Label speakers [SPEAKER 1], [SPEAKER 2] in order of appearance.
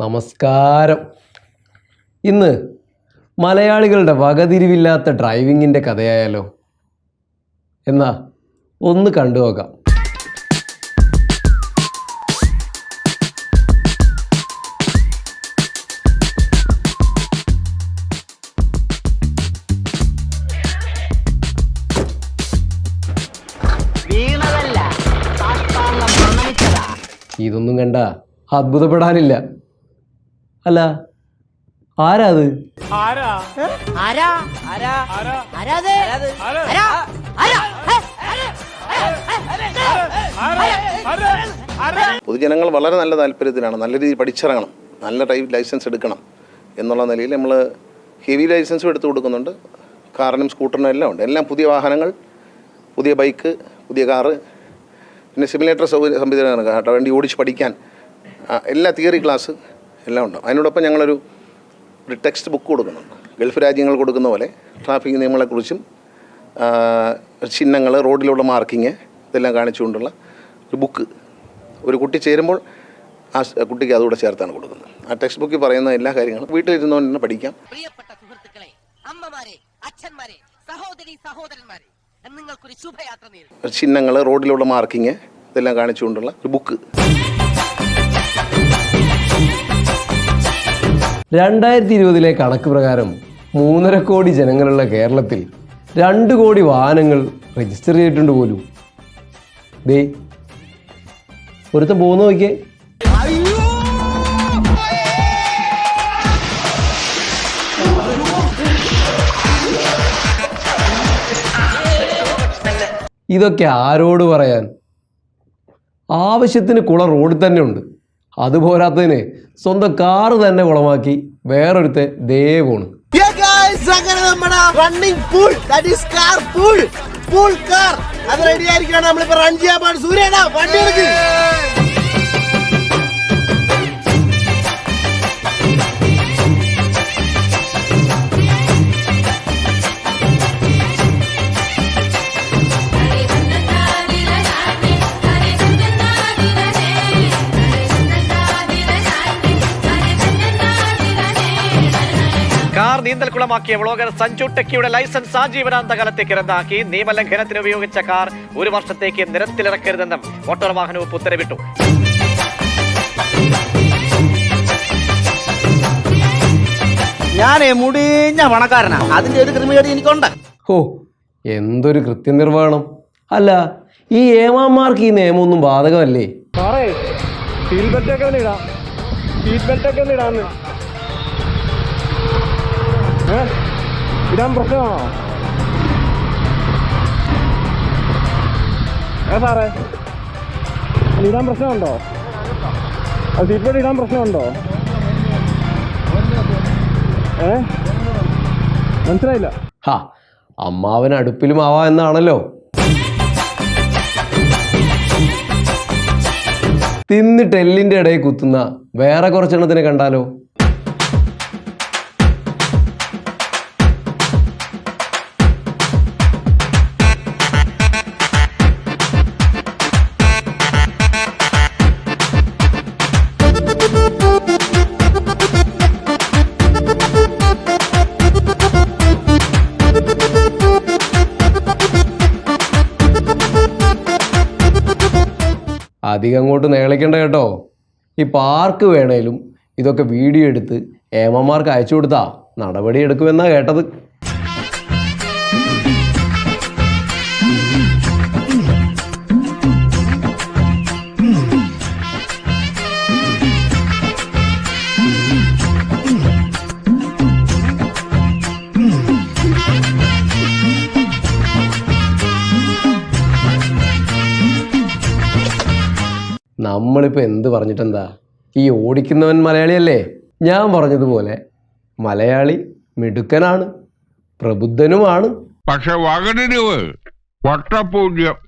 [SPEAKER 1] നമസ്കാരം. ഇന്ന് മലയാളികളുടെ വകതിരിവില്ലാത്ത ഡ്രൈവിങ്ങിന്റെ കഥയായാലോ? എന്നാ ഒന്ന് കണ്ടു നോക്കാം. ഇതൊന്നും കണ്ട അത്ഭുതപ്പെടാനില്ല. അല്ല ആരാ അത്
[SPEAKER 2] ആരാ ആരാ ആരാത് ആരാ ആരാ
[SPEAKER 3] പൊതുജനങ്ങൾ വളരെ നല്ല താല്പര്യത്തിലാണ് നല്ല രീതിയിൽ പഠിച്ചിറങ്ങണം നല്ല ടൈപ്പ് ലൈസൻസ് എടുക്കണം എന്നുള്ള നിലയിൽ നമ്മൾ ഹെവി ലൈസൻസും എടുത്തു കൊടുക്കുന്നുണ്ട് കാറിനും സ്കൂട്ടറിനും എല്ലാം ഉണ്ട് എല്ലാം പുതിയ വാഹനങ്ങൾ പുതിയ ബൈക്ക് പുതിയ കാറ് പിന്നെ സിമുലേറ്റർ സൗകര്യ സംവിധാനമാണ് കേട്ടോ വണ്ടി ഓടിച്ച് പഠിക്കാൻ എല്ലാ തിയറി ക്ലാസ് എല്ലാം ഉണ്ട്. അതിനോടൊപ്പം ഞങ്ങളൊരു ഒരു ടെക്സ്റ്റ് ബുക്ക് കൊടുക്കുന്നുണ്ട്. ഗൾഫ് രാജ്യങ്ങൾ കൊടുക്കുന്ന പോലെ ട്രാഫിക് നിയമങ്ങളെക്കുറിച്ചും ചിഹ്നങ്ങൾ റോഡിലുള്ള മാർക്കിങ് ഇതെല്ലാം കാണിച്ചുകൊണ്ടുള്ള ഒരു ബുക്ക് ഒരു കുട്ടി ചേരുമ്പോൾ ആ കുട്ടിക്ക് അതുകൂടെ ചേർത്താണ് കൊടുക്കുന്നത്. ആ ടെക്സ്റ്റ് ബുക്കിൽ പറയുന്ന എല്ലാ കാര്യങ്ങളും വീട്ടിലിരുന്നുകൊണ്ട് തന്നെ പഠിക്കാം.
[SPEAKER 2] പ്രിയപ്പെട്ട സുഹൃത്തുക്കളെ അമ്മമാരെ അച്ഛന്മാരെ സഹോദരി സഹോദരന്മാരെ നിങ്ങൾക്കൊരു ശുഭയാത്ര
[SPEAKER 3] ചിഹ്നങ്ങൾ റോഡിലുള്ള മാർക്കിങ് ഇതെല്ലാം കാണിച്ചുകൊണ്ടുള്ള ഒരു ബുക്ക്
[SPEAKER 1] രണ്ടായിരത്തി ഇരുപതിലെ കണക്ക് പ്രകാരം മൂന്നര കോടി ജനങ്ങളുള്ള കേരളത്തിൽ രണ്ട് കോടി വാഹനങ്ങൾ രജിസ്റ്റർ ചെയ്തിട്ടുണ്ട് പോലും. ദേ ഒരുത്തൻ പോകുന്ന നോക്കിയേ. ഇതൊക്കെ ആരോട് പറയാൻ? ആവശ്യത്തിന് കുള റോഡിൽ തന്നെ ഉണ്ട്. അതുപോരാത്തതിന് സ്വന്തം കാറ് തന്നെ കുളമാക്കി വേറൊരുത്തെ ദേവോണ്
[SPEAKER 4] Yeah, അങ്ങനെ നമ്മുടെ running pool that is car pool pool car അത് റെഡി ആയിരിക്കണം. നമ്മളിപ്പോ റൺ ചെയ്യാൻ പാടും സൂര്യടാ വണ്ടി എടുക്ക്.
[SPEAKER 5] കാർ നീന്തൽക്കുളമാക്കിയ വ്ളോഗർ സഞ്ജു ടെക്കിയുടെ ലൈസൻസ് ആജീവനാന്ത കാലത്തേക്ക് റദ്ദാക്കി. നിയമലംഘനത്തിന് ഉപയോഗിച്ച കാർ ഒരു വർഷത്തേക്ക് നിരത്തിലിറക്കരുതെന്നും മോട്ടോർ വാഹന വകുപ്പ് ഉത്തരവിട്ടു.
[SPEAKER 4] ഞാനേ മുടിഞ്ഞ പണക്കാരനാ. അതിന്റെ ഒരു ക്രിമിനേറ്റ് എനിക്കുണ്ട്.
[SPEAKER 1] ഹോ എന്തൊരു കൃത്യനിർവഹണം അല്ല ഈ ഏമാന്മാർക്ക് ഈ നിയമമൊന്നും ബാധകമല്ലേ?
[SPEAKER 6] സാറേ സീറ്റ് ബെൽറ്റ് ഒക്കെ ഒന്ന് ഇടാം. സീറ്റ് ബെൽറ്റ് ഒക്കെ ഒന്ന് ഇടാന്ന്. ഇടാൻ പ്രശ്നമാണോ? ഏ സാറേ? ഇടാൻ പ്രശ്നമുണ്ടോ? സീറ്റ് ബെൽറ്റ് ഇടാൻ പ്രശ്നമുണ്ടോ? ഏ? മനസ്സിലായില്ല.
[SPEAKER 1] ഹാ അമ്മാവൻ അടുപ്പിലും ആവാ എന്നാണല്ലോ. തിന്നിട്ട് എല്ലിന്റെ ഇടയിൽ കുത്തുന്ന വേറെ കുറച്ചെണ്ണത്തിനെ കണ്ടാലോ? അധികം അങ്ങോട്ട് നേളിക്കണ്ട കേട്ടോ. ഈ പാർക്ക് വേണേലും ഇതൊക്കെ വീഡിയോ എടുത്ത് ഏമന്മാർക്ക് അയച്ചു കൊടുത്താ നടപടി എടുക്കുമെന്നാ കേട്ടത്. നമ്മളിപ്പോൾ എന്ത് പറഞ്ഞിട്ടെന്താ? ഈ ഓടിക്കുന്നവൻ മലയാളിയല്ലേ? ഞാൻ പറഞ്ഞതുപോലെ മലയാളി മിടുക്കനാണ് പ്രബുദ്ധനുമാണ്.
[SPEAKER 7] പക്ഷെ വകടിരുവ് വട്ടപൂജ്യം.